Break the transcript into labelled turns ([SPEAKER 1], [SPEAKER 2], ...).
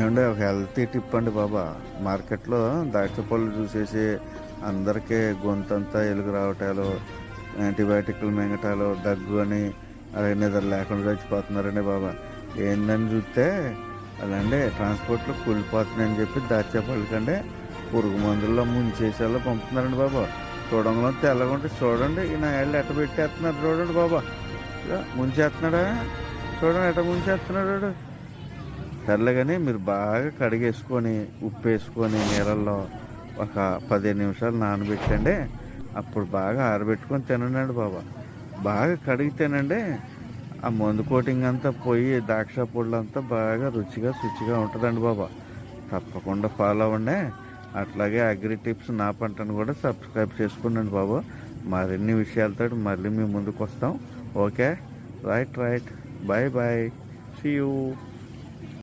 [SPEAKER 1] ఏమంటే ఒక healthy tip అండి బాబా. మార్కెట్లో ద్రాక్ష పళ్ళు చూసేసి అందరికీ గొంతంతా ఎలుగు రావటాలు యాంటీబయాటిక్లు మింగటాలు దగ్గు అని అలాగే నిద్ర లేకుండా చచ్చిపోతున్నారండి బాబా. ఏందని చూస్తే అలాండి ట్రాన్స్పోర్ట్లో కూలిపోతున్నాయని చెప్పి దాచేపళ్ళు కంటే పురుగు మందుల్లో ముంచేసేలా పంపుతున్నారండి బాబా. చూడంలో తెల్లగుంటే చూడండి ఈయన వెళ్ళి ఎట్ట పెట్టేస్తున్నారు చూడండి బాబా. ముంచేస్తున్నాడా? చూడండి ఎట్ట ముంచేస్తున్నాడు సర్లేగానే మీరు బాగా కడిగేసుకొని ఉప్పు వేసుకొని నీళ్ళల్లో ఒక పదిహేను నిమిషాలు నానబెట్టండి. అప్పుడు బాగా ఆరబెట్టుకొని తినండి బాబా. బాగా కడిగి తినండి. ఆ మందు కోటింగ్ అంతా పోయి ద్రాక్ష పొడులు అంతా బాగా రుచిగా శుచిగా ఉంటుందండి బాబా. తప్పకుండా ఫాలో అవ్వండి. అట్లాగే అగ్రి టిప్స్ నా పంటను కూడా సబ్స్క్రైబ్ చేసుకున్నాను బాబు. మరిన్ని విషయాలతో మళ్ళీ మీ ముందుకు వస్తాం. Okay? Right right. Bye bye. See you